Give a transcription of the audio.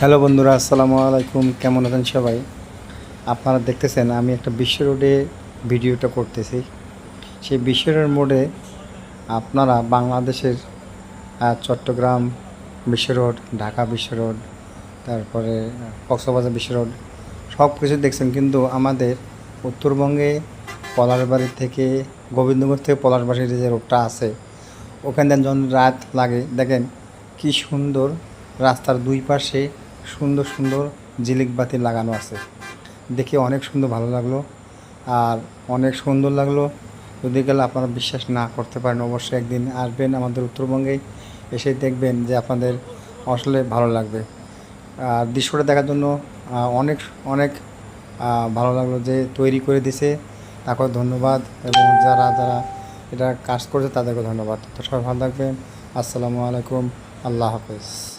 Hello বন্ধুরা, আসসালামু আলাইকুম। কেমন আছেন সবাই? আপনারা দেখতেছেন আমি একটা বিশ্ব রোডে ভিডিওটা করতেছি। সেই বিশ্ব রোড মোড়ে আপনারা বাংলাদেশের চট্টগ্রাম বিশ্ব রোড, ঢাকা বিশ্ব রোড, তারপরে কক্সবাজার বিশ্ব রোড সব কিছু দেখছেন। কিন্তু আমাদের উত্তরবঙ্গে পলাশবাড়ি থেকে গোবিন্দগঞ্জ থেকে পলাশবাড়ির যে রোডটা আছে, ওখানে যখন রাত লাগে। দেখেন কি সুন্দর রাস্তার দুই পাশে সুন্দর সুন্দর জিলিক বাতি লাগানো আছে। দেখে অনেক সুন্দর ভালো লাগল। আর অনেক সুন্দর লাগল। যদি গেলে আপনারা বিশ্বাস না করতে পারেন, অবশ্যই একদিন আসবেন আমাদের উত্তরবঙ্গে। এসে দেখবেন যে আপনাদের আসলে ভালো লাগবে। আর দৃশ্যটা দেখার জন্য অনেক অনেক ভালো লাগল যে তৈরি করে দিছে। তাকে ধন্যবাদ এবং যারা যারা এটা কাজ করছে তাদেরকে ধন্যবাদ। তো সবাই ভালো থাকবেন। আসসালামু আলাইকুম। আল্লাহ হাফেজ।